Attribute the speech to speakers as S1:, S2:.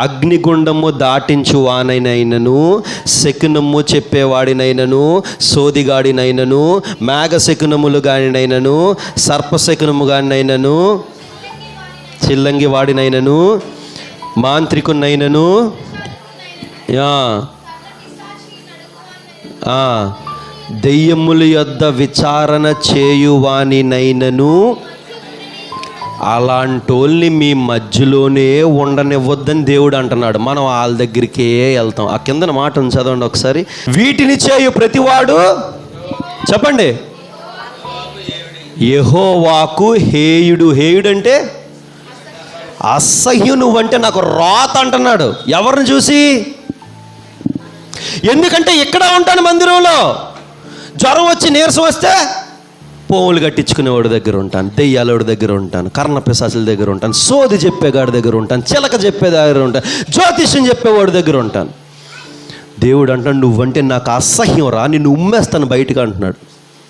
S1: అగ్నిగుండము దాటించు వానైనను శకునము చెప్పేవాడినైనను సోదిగాడినైనను మేఘ శకునములు గానినైనను సర్పశకునము గానినైనను చిల్లంగి వాడినైనను మాంత్రికునైనను దెయ్యముల యొద్ద విచారణ చేయువానినైనను అలాంటోళ్ళని మీ మధ్యలోనే ఉండనివ్వద్దని దేవుడు అంటున్నాడు. మనం వాళ్ళ దగ్గరికే వెళ్తాం. ఆ కిందన మాట చదవండి ఒకసారి. వీటిని చేయు ప్రతివాడు చెప్పండి. యహోవాకు హేయుడు. హేయుడు అంటే అసహ్యు నువ్వంటే నాకు రాత అంటున్నాడు. ఎవరిని చూసి? ఎందుకంటే ఇక్కడ ఉంటాను మందిరంలో. జ్వరం వచ్చి నీరసం వస్తే పోములు కట్టించుకునేవాడి దగ్గర ఉంటాను దెయ్యాలోడి దగ్గర ఉంటాను కర్ణ పిశాసుల దగ్గర ఉంటాను సోది చెప్పేగాడి దగ్గర ఉంటాను చిలక చెప్పే దగ్గర ఉంటాను జ్యోతిష్యం చెప్పేవాడి దగ్గర ఉంటాను. దేవుడు అంటాడు నువ్వంటే నాకు అసహ్యం రా నిన్ను ఉమ్మేస్తాను బయటకు అంటున్నాడు.